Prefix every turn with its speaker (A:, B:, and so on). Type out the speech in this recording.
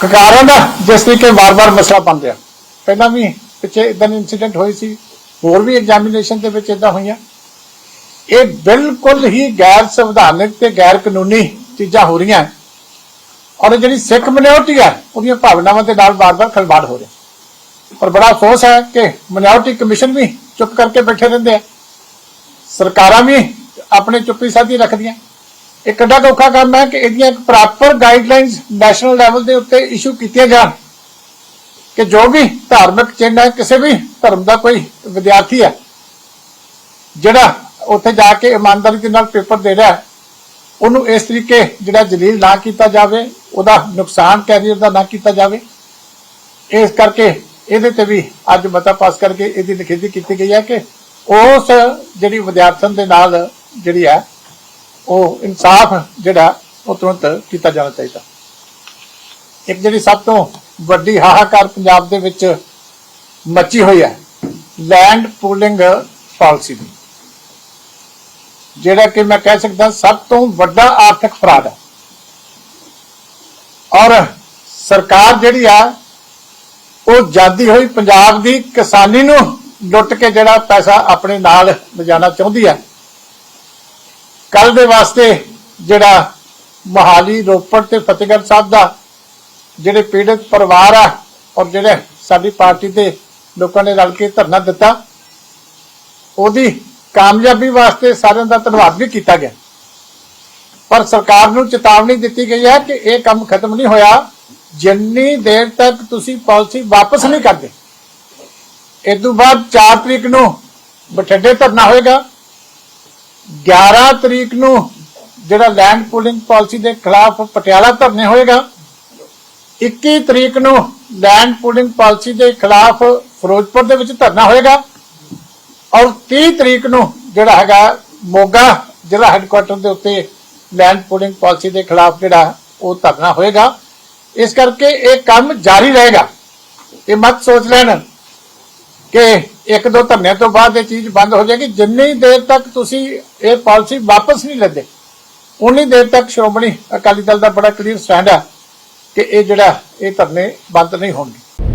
A: ਕਕਾਰਾਂ ਦਾ, ਜਿਸ ਤਰੀਕੇ ਵਾਰ-ਵਾਰ ਮਸਲਾ ਬਣ ਰਿਹਾ। ਪਹਿਲਾਂ ਵੀ ਪਿੱਛੇ ਇਦਾਂ ਦੇ ਇਨਸੀਡੈਂਟ ਹੋਏ ਸੀ, ਹੋਰ ਵੀ ਐਗਜ਼ਾਮੀਨੇਸ਼ਨ ਦੇ ਵਿੱਚ ਇਦਾਂ ਹੋਈਆਂ। ਇਹ ਬਿਲਕੁਲ ਹੀ ਗੈਰ ਸੰਵਿਧਾਨਕ ਤੇ ਗੈਰ ਕਾਨੂੰਨੀ ਚੀਜ਼ਾਂ ਹੋ ਰਹੀਆਂ। ਔਰ ਜਿਹੜੀ ਸਿੱਖ ਮਿਨੋਰਟੀ ਹੈ ਉਹਦੀਆਂ ਭਾਵਨਾਵਾਂ ਦੇ ਨਾਲ ਵਾਰ-ਵਾਰ ਖਿਲਵਾੜ ਹੋ ਰਿਹਾ। ਔਰ ਬੜਾ ਅਫਸੋਸ ਹੈ ਕਿ ਮਿਨੋਰਟੀ ਕਮਿਸ਼ਨ ਵੀ ਚੁੱਪ ਕਰਕੇ ਬੈਠੇ ਰਹਿੰਦੇ ਆ। ਸਰਕਾਰਾਂ ਵੀ ਆਪਣੇ ਚੁੱਪੀ ਸਾਧੀ ਰੱਖਦੀਆਂ। ਇਹ ਕਿੱਡਾ ਔਖਾ ਕੰਮ ਹੈ ਕਿ ਇਹਦੀਆਂ ਪ੍ਰੋਪਰ ਗਾਈਡਲਾਈਨਸ ਨੈਸ਼ਨਲ ਲੈਵਲ ਦੇ ਉੱਤੇ ਇਸ਼ੂ ਕੀਤੀਆਂ ਜਾਣ। ਕਿ ਜੋ ਵੀ ਧਾਰਮਿਕ ਚਿੰਨ੍ਹ ਹੈ, ਕਿਸੇ ਵੀ ਧਰਮ ਦਾ ਕੋਈ ਵਿਦਿਆਰਥੀ ਹੈ, ਜਿਹੜਾ ਉੱਥੇ ਜਾ ਕੇ ਇਮਾਨਦਾਰੀ ਦੇ ਨਾਲ ਪੇਪਰ ਦੇ ਰਿਹਾ ਉਹਨੂੰ ਇਸ ਤਰੀਕੇ ਜਿਹੜਾ ਜਲੀਲ ਨਾ ਕੀਤਾ ਜਾਵੇ, ਉਹਦਾ ਨੁਕਸਾਨ ਕੈਰੀਅਰ ਦਾ ਨਾ ਕੀਤਾ ਜਾਵੇ। ਇਸ ਕਰਕੇ ਇਹਦੇ ਤੇ ਵੀ ਅੱਜ ਮਤਾ ਪਾਸ ਕਰਕੇ ਇਹਦੀ ਨਿਖੇਧੀ ਕੀਤੀ ਗਈ ਹੈ ਕਿ ਉਸ ਜਿਹੜੀ ਵਿਦਿਆਰਥਣ ਦੇ ਨਾਲ ਜਿਹੜੀ ਹੈ ਉਹ ਇਨਸਾਫ ਜਿਹੜਾ ਉਹ ਤੁਰੰਤ ਕੀਤਾ ਜਾਣਾ ਚਾਹੀਦਾ। ਇੱਕ ਜਿਹੜੀ ਸਭ ਤੋਂ ਵੱਡੀ ਹਾਹਾਕਾਰ ਪੰਜਾਬ ਦੇ ਵਿੱਚ ਮੱਚੀ ਹੋਈ ਹੈ ਲੈਂਡ ਪੂਲਿੰਗ ਪਾਲਿਸੀ ਦੀ। ਜਿਹੜਾ ਕਿ ਮੈਂ ਕਹਿ ਸਕਦਾ ਸਭ ਤੋਂ ਵੱਡਾ ਆਰਥਿਕ ਫਰਾਡ ਹੈ। ਔਰ ਸਰਕਾਰ ਜਿਹੜੀ ਆ, ਉਹ ਜਾਂਦੀ ਹੋਈ ਪੰਜਾਬ ਦੀ ਕਿਸਾਨੀ ਨੂੰ ਲੁੱਟ ਕੇ ਜਿਹੜਾ ਪੈਸਾ ਆਪਣੇ ਨਾਲ ਲਿਜਾਣਾ ਚਾਹੁੰਦੀ ਹੈ ਕੱਲ ਦੇ ਵਾਸਤੇ ਜਿਹੜਾ ਮਹਾਲੀ ਰੋਪੜ ਤੇ ਫਤਿਹਗੜ੍ਹ ਸਾਹਿਬ ਦਾ ਜਿਹੜੇ ਪੀੜਤ ਪਰਿਵਾਰ ਆ ਔਰ ਜਿਹੜੇ ਸਾਡੀ ਪਾਰਟੀ ਦੇ ਲੋਕਾਂ ਨੇ ਰਲ ਕੇ ਧਰਨਾ ਦਿੱਤਾ, ਉਹਦੀ ਕਾਮਯਾਬੀ ਵਾਸਤੇ ਸਾਰਿਆਂ ਦਾ ਧੰਨਵਾਦ ਵੀ ਕੀਤਾ ਗਿਆ। ਪਰ ਸਰਕਾਰ ਨੂੰ ਚੇਤਾਵਨੀ ਦਿੱਤੀ ਗਈ ਹੈ ਕਿ ਇਹ ਕੰਮ ਖਤਮ ਨਹੀਂ ਹੋਇਆ। ਜਿੰਨੀ ਦੇਰ ਤੱਕ ਤੁਸੀਂ ਪਾਲਿਸੀ ਵਾਪਸ ਨਹੀਂ ਕਰਦੇ, ਇਸ ਤੋਂ ਬਾਅਦ 4 ਤਰੀਕ ਨੂੰ ਬਠਿੰਡੇ ਧਰਨਾ ਹੋਏਗਾ। 11 ਤਰੀਕ ਨੂੰ ਜਿਹੜਾ ਲੈਂਡ ਪੂਲਿੰਗ ਪਾਲਿਸੀ ਦੇ ਖਿਲਾਫ ਪਟਿਆਲਾ ਧਰਨੇ ਹੋਏਗਾ 21 ਤਰੀਕ ਨੂੰ ਲੈਂਡ ਪੂਲਿੰਗ ਪਾਲਿਸੀ ਦੇ ਖਿਲਾਫ ਫਿਰੋਜ਼ਪੁਰ ਦੇ ਵਿੱਚ ਧਰਨਾ ਹੋਏਗਾ ਔਰ 30 ਤਰੀਕ ਨੂੰ ਜਿਹੜਾ ਹੈਗਾ ਮੋਗਾ ਜ਼ਿਲ੍ਹਾ ਹੈੱਡਕੁਆਟਰ ਦੇ ਉੱਤੇ ਲੈਂਡ ਪੂਲਿੰਗ ਪਾਲਿਸੀ ਦੇ ਖਿਲਾਫ ਜਿਹੜਾ ਉਹ ਧਰਨਾ ਹੋਏਗਾ। ਇਸ ਕਰਕੇ ਇਹ ਕੰਮ ਜਾਰੀ ਰਹੇਗਾ। ਇਹ ਮਤ ਸੋਚ ਲੈਣ ਕਿ ਇੱਕ ਦੋ ਧਰਨਿਆਂ ਤੋਂ ਬਾਅਦ ਇਹ ਚੀਜ਼ ਬੰਦ ਹੋ ਜਾਏਗੀ। ਜਿੰਨੀ ਦੇਰ ਤੱਕ ਤੁਸੀਂ ਇਹ ਪਾਲਿਸੀ ਵਾਪਸ ਨਹੀਂ ਲੈਂਦੇ, ਉਨੀ ਦੇਰ ਤੱਕ ਸ਼੍ਰੋਮਣੀ ਅਕਾਲੀ ਦਲ ਦਾ ਬੜਾ ਕਲੀਅਰ ਸਟੈਂਡ ਹੈ ਕਿ ਇਹ ਜਿਹੜਾ ਇਹ ਧਰਨੇ ਬੰਦ ਨਹੀਂ ਹੋਣਗੇ।